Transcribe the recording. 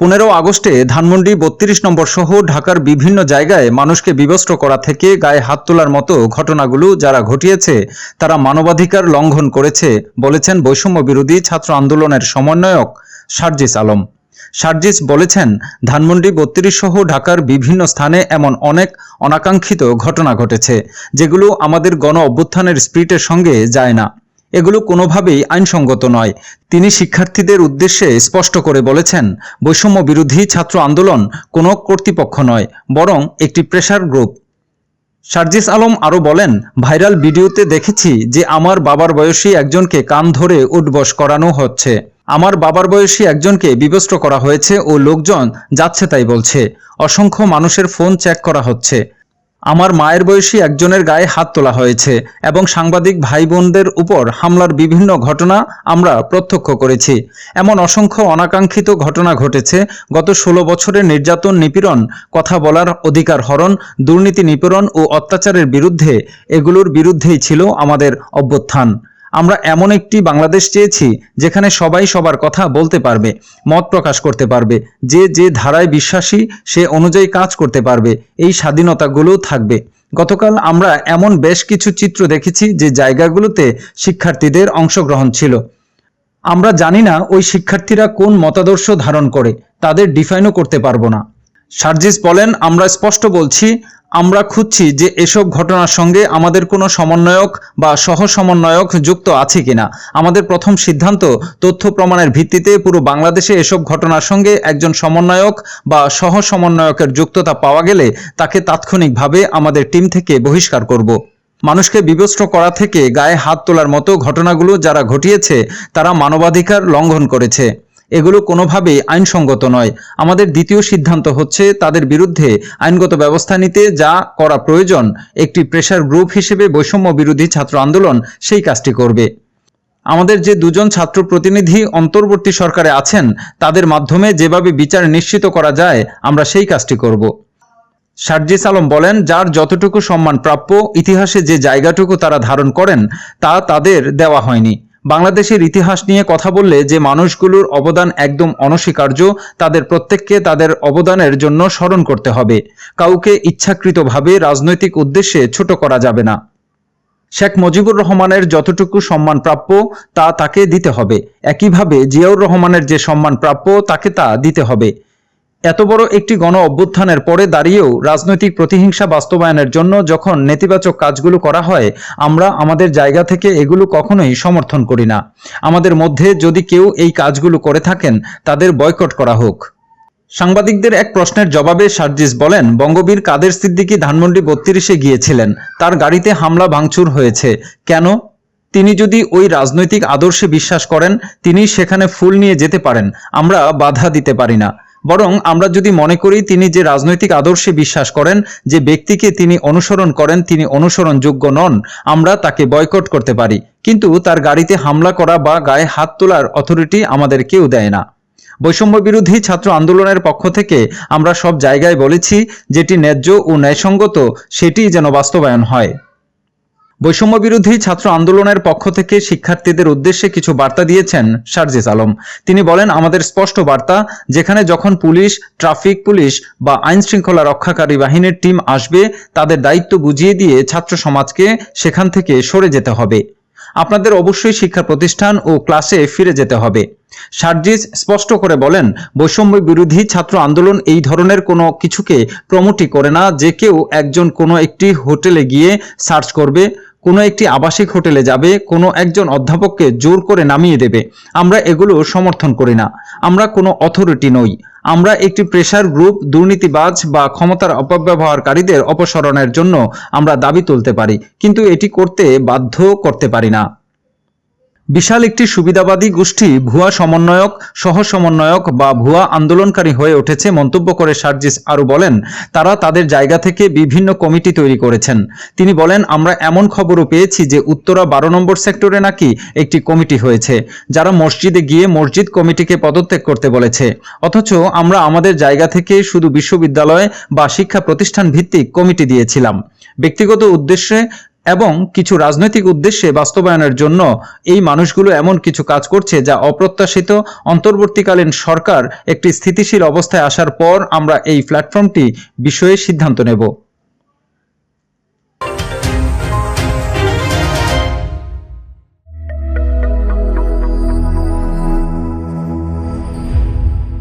পনেরো আগস্টে ধানমন্ডি বত্রিশ নম্বর সহ ঢাকার বিভিন্ন জায়গায় মানুষকে বিবস্ত্র করা থেকে গায়ে হাত তোলার মতো ঘটনাগুলো যারা ঘটিয়েছে, তারা মানবাধিকার লঙ্ঘন করেছে, বলেছেন বৈষম্য বিরোধী ছাত্র আন্দোলনের সমন্বয়ক সার্জিস আলম। সার্জিস বলেছেন, ধানমন্ডি বত্রিশ সহ ঢাকার বিভিন্ন স্থানে এমন অনেক অনাকাঙ্ক্ষিত ঘটনা ঘটেছে, যেগুলো আমাদের গণ অভ্যুত্থানের স্পিরিটের সঙ্গে যায় না। এগুলো কোনোভাবেই আইনসঙ্গত নয়। তিনি শিক্ষার্থীদের উদ্দেশ্যে স্পষ্ট করে বলেছেন, বৈষম্য বিরোধী ছাত্র আন্দোলন কোনো কর্তৃপক্ষ নয়, বরং একটি প্রেসার গ্রুপ সার্জিস আলম আরও বলেন, ভাইরাল ভিডিওতে দেখেছি যে আমার বাবার বয়সী একজনকে কান ধরে উঠবস করানো হচ্ছে। আমার বাবার বয়সী একজনকে বিবস্ত্র করা হয়েছে ও লোকজন যাচ্ছে তাই বলছে। অসংখ্য মানুষের ফোন চেক করা হচ্ছে। আমার মায়ের বয়সী একজনের গায়ে হাত তোলা হয়েছে এবং সাংবাদিক ভাই বোনদের উপর হামলার বিভিন্ন ঘটনা আমরা প্রত্যক্ষ করেছি। এমন অসংখ্য অনাকাঙ্ক্ষিত ঘটনা ঘটেছে, গত ষোলো বছরের নির্যাতন নিপীড়ন, কথা বলার অধিকার হরণ, দুর্নীতি নিপীড়ন ও অত্যাচারের বিরুদ্ধে, এগুলোর বিরুদ্ধেই ছিল আমাদের অভ্যুত্থান। আমরা এমন একটি বাংলাদেশ চেয়েছি যেখানে সবাই সবার কথা বলতে পারবে, মত প্রকাশ করতে পারবে, যে যে ধারায় বিশ্বাসী সে অনুযায়ী কাজ করতে পারবে, এই স্বাধীনতাগুলো থাকবে। গতকাল আমরা এমন বেশ কিছু চিত্র দেখেছি যে জায়গাগুলোতে শিক্ষার্থীদের অংশগ্রহণ ছিল। আমরা জানি না ওই শিক্ষার্থীরা কোন মতাদর্শ ধারণ করে, তাদের ডিফাইনও করতে পারব না। সার্জিস বলেন, আমরা স্পষ্ট বলছি, আমরা খুঁজছি যে এসব ঘটনার সঙ্গে আমাদের কোনো সমন্বয়ক বা সহ সমন্বয়ক যুক্ত আছে কিনা। আমাদের প্রথম সিদ্ধান্ত তথ্য প্রমাণের ভিত্তিতে পুরো বাংলাদেশে এসব ঘটনার সঙ্গে একজন সমন্বয়ক বা সহ সমন্বয়কের যুক্ততা পাওয়া গেলে তাকে তাৎক্ষণিকভাবে আমাদের টিম থেকে বহিষ্কার করব। মানুষকে বিবস্ত্র করা থেকে গায়ে হাত তোলার মতো ঘটনাগুলো যারা ঘটিয়েছে, তারা মানবাধিকার লঙ্ঘন করেছে। এগুলো কোনোভাবেই আইনসঙ্গত নয়। আমাদের দ্বিতীয় সিদ্ধান্ত হচ্ছে তাদের বিরুদ্ধে আইনগত ব্যবস্থা নিতে যা করা প্রয়োজন, একটি প্রেশার গ্রুপ হিসেবে বৈষম্য বিরোধী ছাত্র আন্দোলন সেই কাজটি করবে। আমাদের যে দুজন ছাত্র প্রতিনিধি অন্তর্বর্তী সরকারে আছেন, তাদের মাধ্যমে যেভাবে বিচার নিশ্চিত করা যায়, আমরা সেই কাজটি করব। সার্জিস আলম বলেন, যার যতটুকু সম্মান প্রাপ্য, ইতিহাসে যে জায়গাটুকু তারা ধারণ করেন, তা তাদের দেওয়া হয়নি। বাংলাদেশের ইতিহাস নিয়ে কথা বললে যে মানুষগুলোর অবদান একদম অনস্বীকার্য, তাদের প্রত্যেককে তাদের অবদানের জন্য স্মরণ করতে হবে। কাউকে ইচ্ছাকৃতভাবে রাজনৈতিক উদ্দেশ্যে ছোট করা যাবে না। শেখ মুজিবুর রহমানের যতটুকু সম্মান প্রাপ্য, তা তাকে দিতে হবে। একইভাবে জিয়াউর রহমানের যে সম্মান প্রাপ্য, তাকে তা দিতে হবে। এত বড় একটি গণ অভ্যুত্থানের পরে দাঁড়িয়েও রাজনৈতিক প্রতিহিংসা বাস্তবায়নের জন্য যখন নেতিবাচক কাজগুলো করা হয়, আমরা আমাদের জায়গা থেকে এগুলো কখনোই সমর্থন করি না। আমাদের মধ্যে যদি কেউ এই কাজগুলো করে থাকেন, তাদের বয়কট করা হোক। সাংবাদিকদের এক প্রশ্নের জবাবে সার্জিস বলেন, বঙ্গবীর কাদের সিদ্দিকী ধানমন্ডি বত্রিশে গিয়েছিলেন, তার গাড়িতে হামলা ভাঙচুর হয়েছে। কেন? তিনি যদি ওই রাজনৈতিক আদর্শে বিশ্বাস করেন, তিনি সেখানে ফুল নিয়ে যেতে পারেন। আমরা বাধা দিতে পারি না। বরং আমরা যদি মনে করি তিনি যে রাজনৈতিক আদর্শে বিশ্বাস করেন, যে ব্যক্তিকে তিনি অনুসরণ করেন, তিনি অনুসরণযোগ্য নন, আমরা তাকে বয়কট করতে পারি। কিন্তু তার গাড়িতে হামলা করা বা গায়ে হাত তোলার অথরিটি আমাদের কেউ দেয় না। বৈষম্য বিরোধী ছাত্র আন্দোলনের পক্ষ থেকে আমরা সব জায়গায় বলেছি, যেটি ন্যায্য ও ন্যায়সঙ্গত, সেটিই যেন বাস্তবায়ন হয়। বৈষম্য বিরোধী ছাত্র আন্দোলনের পক্ষ থেকে শিক্ষার্থীদের উদ্দেশ্যে কিছু বার্তা দিয়েছেন সার্জিস আলম। তিনি বলেন, আমাদের স্পষ্ট বার্তা, যেখানে যখন পুলিশ, ট্রাফিক পুলিশ বা আইন শৃঙ্খলা রক্ষাকারী বাহিনীর টিম আসবে, তাদের দায়িত্ব বুঝিয়ে দিয়ে ছাত্র সমাজকে সেখান থেকে সরে যেতে হবে। আপনাদের অবশ্যই শিক্ষা প্রতিষ্ঠান ও ক্লাসে ফিরে যেতে হবে। সার্জিস স্পষ্ট করে বলেন বৈষম্য বিরোধী ছাত্র আন্দোলন এই ধরনের কোনো কিছুকে প্রমোটই করে না যে কেউ একজন কোনো একটি হোটেলে গিয়ে সার্চ করবে কোনো একটি আবাসিক হোটেলে যাবে, কোনো একজন অধ্যাপককে জোর করে নামিয়ে দেবে। আমরা এগুলো সমর্থন করি না। আমরা কোনো অথরিটি নই। আমরা একটি প্রেশার গ্রুপ, দুর্নীতিবাজ বা ক্ষমতার অপব্যবহারকারীদের অপসরণের জন্য আমরা দাবি তুলতে পারি, কিন্তু এটি করতে বাধ্য করতে পারি না। বিশাল একটি সুবিধাবাদী গোষ্ঠী ভুয়া সমন্বয়ক সহ সমন্বয়ক বা ভুয়া আন্দোলনকারী হয়ে উঠেছে মন্তব্য করে সার্জিস আরও বলেন, তারা তাদের জায়গা থেকে বিভিন্ন কমিটি তৈরি করেছেন। তিনি বলেন, আমরা এমন খবরও পেয়েছি যে উত্তরা বারো নম্বর সেক্টরে নাকি একটি কমিটি হয়েছে, যারা মসজিদে গিয়ে মসজিদ কমিটিকে পদত্যাগ করতে বলেছে। অথচ আমরা আমাদের জায়গা থেকে শুধু বিশ্ববিদ্যালয় বা শিক্ষা প্রতিষ্ঠান ভিত্তিক কমিটি দিয়েছিলাম। ব্যক্তিগত উদ্দেশ্যে এবং কিছু রাজনৈতিক উদ্দেশ্যে বাস্তবায়নের জন্য এই মানুষগুলো এমন কিছু কাজ করছে যা অপ্রত্যাশিত অন্তর্বর্তীকালীন সরকার একটি স্থিতিশীল অবস্থায় আসার পর আমরা এই প্ল্যাটফর্মটি বিষয়ে সিদ্ধান্ত নেব।